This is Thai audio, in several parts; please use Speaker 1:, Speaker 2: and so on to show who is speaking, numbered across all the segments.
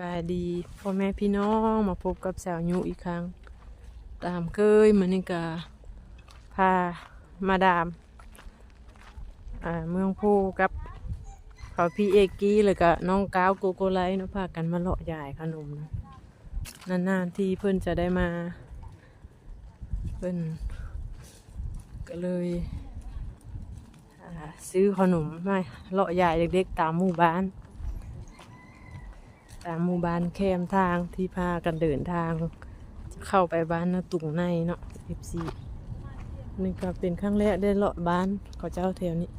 Speaker 1: บายดีพ่อแม่พี่น้องมาพบกับสาวยูอีกครั้ง ตามเคยมือนิกาพามาดามอ่าเมืองพูกับเขาพี่เอกกี้เลยก็น้องก้าวโกโกไลท์เนาะพากันมาเลาะยายขนมนะนานๆที่เพื่อนจะได้มา เพื่อนก็เลยซื้อขนมมาเลาะยายเด็กๆตามหมู่บ้าน ตามหมู่บ้านแคมทางที่พากันเดินทาง จะเข้าไปบ้านนาตุงในเนาะ FC นี่ก็เป็นครั้งแรกได้เลาะบ้านเขาเจ้าแถวนี้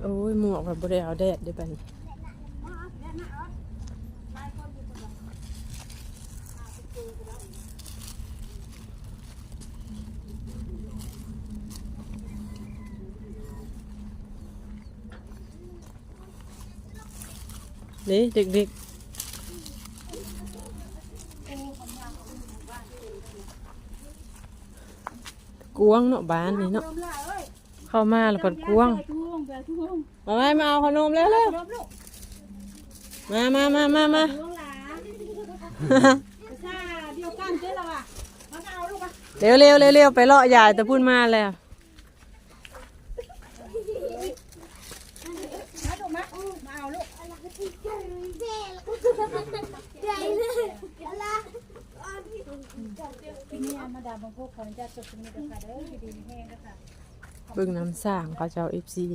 Speaker 1: โอ้ยหมวกแบบบริเอาแดดได้ปะนี่ นี่เด็กๆกวางเนาะบ้านนี่เนาะเข้ามาแล้วเปิดกวาง
Speaker 2: ทุ่งแบบทุ่ง
Speaker 1: มาไว้มาเอาขนมแล้วเร็ว
Speaker 2: รบลูก
Speaker 1: มามามามามา
Speaker 2: ทุ่งหลาซาเดียวกันเจ๊เราอะมาเอาลูกอะ
Speaker 1: เร็วเร็วเร็วเร็วไปเลาะยายแต่พูดมาแล้ว
Speaker 2: มาลูกมามาเอาลูกพี่เนี่มาดามบางพวกคนจะจบตรงนี้กันค่ะเด้อดีๆแห้งนค่ะ
Speaker 1: เบิ่งน้ำสร้างเขาเจ้าเอฟซี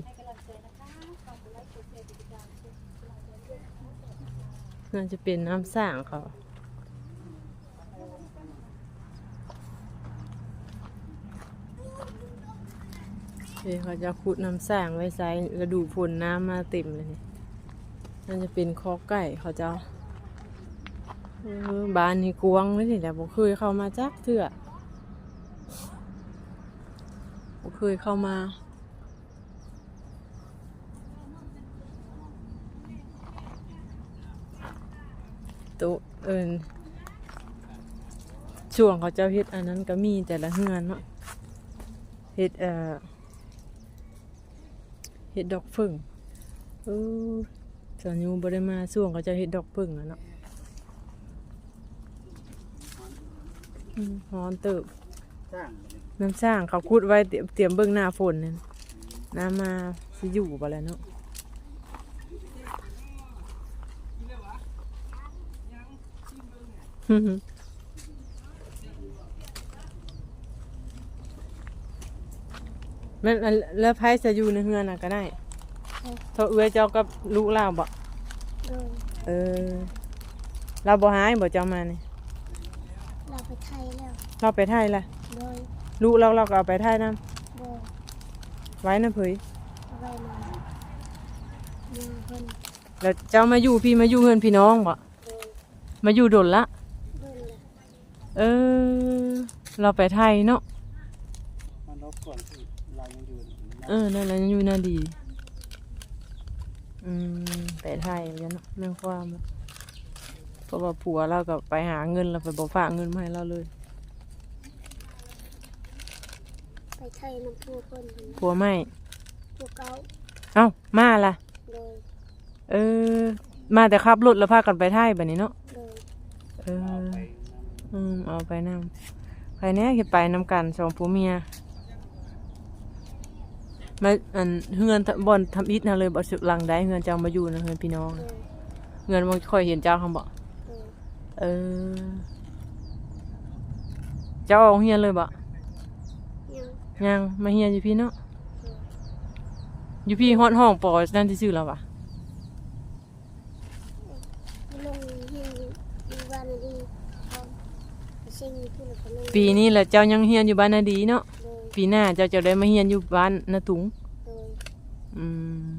Speaker 1: น่าจะเป็นน้ำสร้างเขาเฮ้ยเขาจะขุดน้ำสร้างไว้ใส่กระดูฝนน้ำมาเต็มเลยนี่น่าจะเป็นคอไก่เขาเจ้า บ้านนี่กวงเลยนี่แต่บ่เคยเข้ามาจักเถื่อบ่เคยเข้ามาตุเอินช่วงเขาเจ้าเฮ็ดอันนั้นก็มีแต่ละเฮือนเนาะเฮ็ดเอ่อเฮ็ดดอกฝึ่งเออสอนยูบ่ได้มาช่วงเขาเจ้าเฮ็ดดอกฝึ่งอะเนาะ อืมฮ้อนเติบ
Speaker 3: สร้าง
Speaker 1: น้ำสร้างเขาคุดไว้เตรียมเตรียมเบื้องหน้าฝนนั่นน้ำมาสิอยู่บ่แล้วเนาะฮึ่มๆมันอันแล้วไพ่จะอยู่ในเฮือนน่ะก็ได้เท่าเอื้อเจ้ากับลูกเราบ่เออ เราบ่หายบ่เจ้ามานี่
Speaker 4: เราไปไทยแล้ว
Speaker 1: เราไปไทยละ
Speaker 4: โดย
Speaker 1: ลูกเราเราก็เอาไปไทยนํ
Speaker 4: โดย
Speaker 1: ไว้นะเผย
Speaker 4: เอาไว้มาอยู่เพิ่น
Speaker 1: แล้วเจ้ามาอยู่พี่มาอยู่เฮือนพี่น้องบ่
Speaker 4: โดย
Speaker 1: มาอยู่ดนละ
Speaker 4: เพิ่นละ
Speaker 1: เออ เราไปไทยเนาะ
Speaker 3: มันรบก่อนที่เรายังอยู่
Speaker 1: เออนั่นแหละยังอยู่น่าดี อืมไปไทยเหมือนกันเนาะเรื่องความอะ เพราะว่าผัวเราก็ไปหาเงินเราไปบอกฝากเงินมาให้เราเลย
Speaker 4: ไปไทยน้ำพุเพิ่นเพิ่น
Speaker 1: ผัวไม่
Speaker 4: พวกเก่า
Speaker 1: เอ้ามาล่ะ
Speaker 4: โดย
Speaker 1: เออ มาแต่ขับรถแล้วพากันไปไทยแบบนี้เนาะ
Speaker 4: โดย
Speaker 1: เอออืมเอาไปนำใครเนี้ยคิดไปนำกันสองผัวเมียมาอันเฮือนทะบอนทำอิฐนะเลยบ่สึกหลังได้เฮือนเจ้ามาอยู่นะเฮือนพี่น้อง
Speaker 4: โด
Speaker 1: นะ
Speaker 4: ย
Speaker 1: เฮือนบ่ค่อยเห็นเจ้าคำบ่
Speaker 4: โดย
Speaker 1: เออ เจ้าออกเฮียนเลยบ่
Speaker 4: ยัง
Speaker 1: ยังมาเฮียนอยู่พี่เนาะอยู่พี่ฮอดห้องปอนั่นที่ชื่อแล้ววะ
Speaker 4: ลงเฮียนอยู่อยู่บ้านนั่นดีเขาไปเซ็งอยู่พุ่นแล้วก็ลง
Speaker 1: ปีนี้แหละเจ้ายังเฮียนอยู่บ้านนาดีเนาะ
Speaker 4: โดย
Speaker 1: ปีหน้าเจ้าจะได้มาเฮียนอยู่บ้านนาตุง
Speaker 4: โดย
Speaker 1: อืม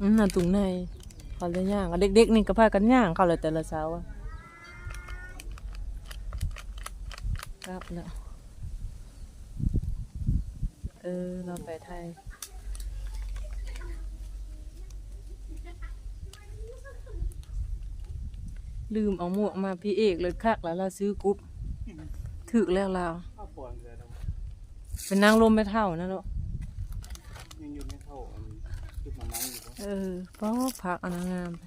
Speaker 1: อืมนาตุงใน เขาเลยย่างเด็กๆนี่ก็พากันย่างเขาเลยแต่ละเช้าอะครับแล้วเออเราไปไทยลืมเอาหมวกมาพี่เอกเลยคักแล้วเราซื้อกรุ๊ปถึกแล้วเรา
Speaker 3: เป็
Speaker 1: นนางลมไม่เท่านะลูก
Speaker 3: ยังอยู่ไม่เท่าอันจุดหมาไม้อยู่ปะ
Speaker 1: เออป้อพักอันงามไป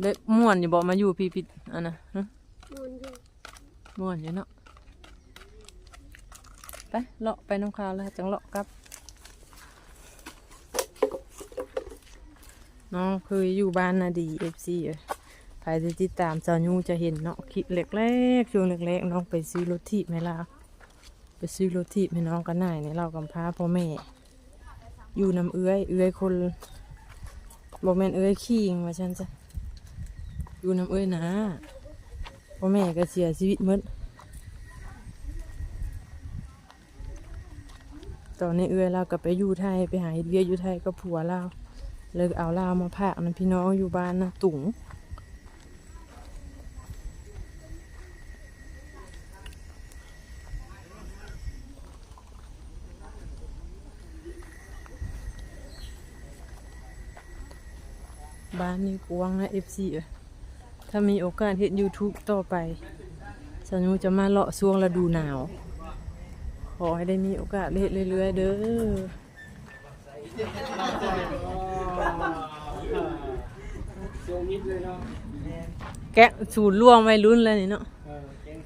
Speaker 1: เด็กม่วนอยู่บอกมาอยู่พี่พิดอันนะฮะ
Speaker 4: มันอยู่
Speaker 1: ม่วนอยู่เนาะไปเลาะไปน้ำคาวแล้วจังเลาะกลับ น้องเคยอยู่บ้านนาดีเอฟซีเอ้ยใครติดตามจ้ายูจะเห็นเนาะคลิปเล็กๆช่วงเล็กๆน้องไปซื้อรถทีบให้เราไปซื้อรถทีบให้น้องกันหน่ายเนี่ยเรากำพร้าพ่อแม่ อยู่น้ำเอื้อย เอื้อยคนบอกแม่นเอื้อยขี้งมาฉันจะอยู่น้ำเอื้อยนะพ่อแม่ก็เสียชีวิตเมดตอนนี้เอื้อยเราก็ไปอยู่ไทยไปหาเดียอยู่ไทยก็ผัวเราเลยเอาลาวมาพากนะพี่น้องอยู่บ้านนะตุง บ้านนี้กว้างนะเอฟซีถ้ามีโอกาสเห็น YouTube ต่อไปสัญญูจะมาเลาะช่วงฤดูหนาว ขอให้ได้มีโอกาสเห็นเรื่อยๆเด้อ
Speaker 3: โยมิดเลยเนาะ
Speaker 1: แกะสูตรร่วงไว้รุ่นแล้วนี่เนาะ
Speaker 3: เออเก่ง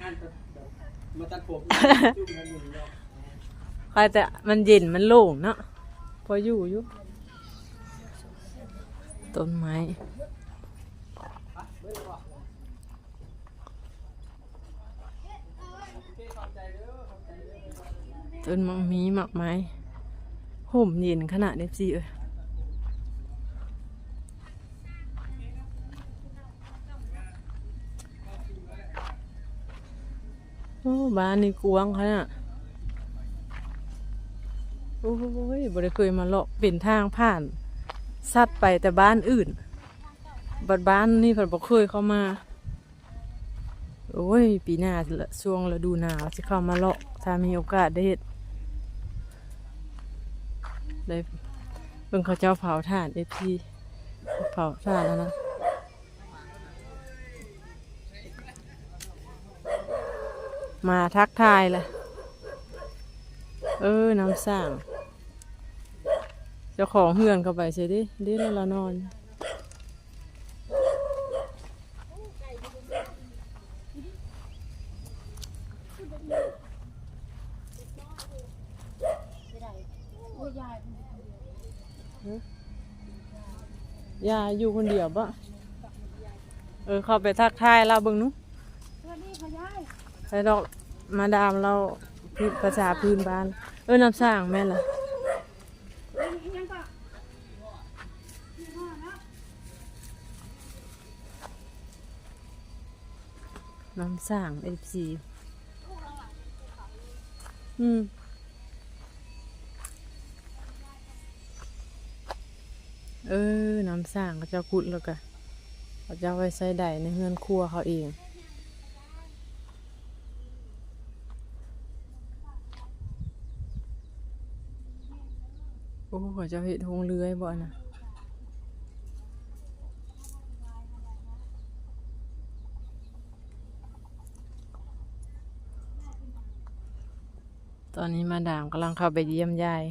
Speaker 3: อ่านแบบมาตัดผมจุ่มกันหนึ่งดอก
Speaker 1: ใครแต่มันเย็นมันโล่งเนาะพออยู่อยู่ ต้นไม้ต้นมังมีหมักไม้ห่มเย็นขนาดเด็บสิเอ้ยโอ้บ้านนี่กวางขนาดโอ้ยบ่ได้เคยมาเลาะเป็นทางผ่าน สัตว์ไปแต่บ้านอื่น บัดบ้านนี่เพิ่นบ่เคยเข้ามา โอ้ย ปีหน้าละช่วงฤดูหนาวสิเข้ามาเลาะ ถ้ามีโอกาสได้เฮ็ดได้เบิ่งเขาเจ้าเผาถ่าน FP เผาถ่านแล้วนะมาทักทายละเออน้ำสั่ง จ้าของเฮือนเข้าไปใช่ดิดิแล้วเรานอนยายอยู่คนเดียวปะเออ เข้าไปทักทายเราเบิ่งหนุ
Speaker 2: สวัสดีค่ะยาย
Speaker 1: ไปดอกมาดามเราพูดภาษาพื้นบ้าน เออน้ำสั่งแม่นล่ะ
Speaker 2: เป็นยังก็
Speaker 1: น้ำสั่งเอฟซีอืมเออ น้ำสั่งเขาจะขุดแล้วก็เขาจะไว้ใส่ใดในเฮือนครัวเขาเองโอ้เขาจะเห็ดหงเลื้อยบ่นะ ตอนนี้มาดามกำลังเข้าไปเยี่ยมยาย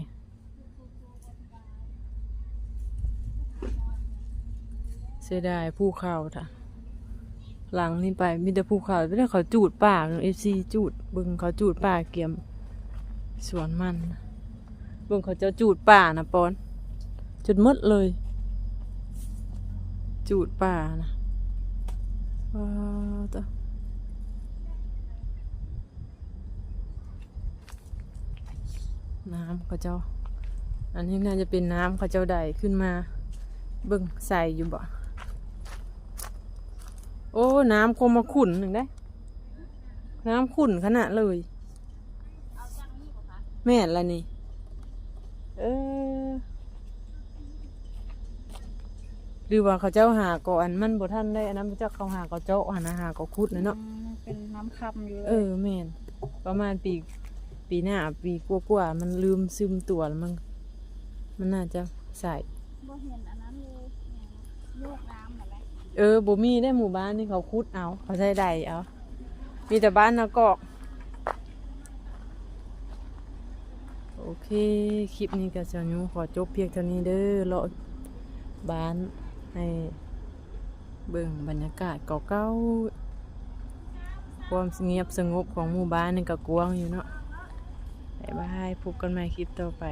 Speaker 1: เสียดายภูเขาท่ะ หลังนี่ไปมีแต่ภูเขาไม่ได้เขาจูดป่าเอฟซีจูดบึงเขาจูดป่าเกียมสวนมันบึงเขาจะจูดป่านะปอนจุดมดเลย จูดป่านะว้าวตะ น้ำเขาเจ้า อันนี้น่าจะเป็นน้ำเขาเจ้าใดขึ้นมา เบิ่งใส่อยู่บ่โอ้ น้ำคมมาขุ่นหนึ่งได้ น้ำขุ่นขนาดเลยแม่นละนี่ เออหรือว่าเขาเจ้าหาก่อนมันบ่ท่านได้อันนั้นพระเจ้าเขาหาก็เจ้าหาหาก็คุดเลยเนาะ
Speaker 2: เป็นน้ำคำอยู่
Speaker 1: เออแม่นประมาณปี ปีหน้าปีกว่าๆมันลืมซึมตัวแล้วมัน มันน่าจะใส่
Speaker 2: บ่เห็นอันนั้นเลยโยกน้ำนั่นแหละ
Speaker 1: เออบ่มีได้หมู่บ้านนี่เขาคุดเอา เขาใช้ใดเอามีแต่บ้านนากอกโอเคคลิปนี้ก็จะยูขอจบเพียงเท่านี้เด้อเลาะบ้านให้เบิ่งบรรยากาศเก่าๆความเงียบสงบของหมู่บ้านนี่ก็กว้างอยู่เนาะ บายบายพบกันใหม่คลิปต่อไป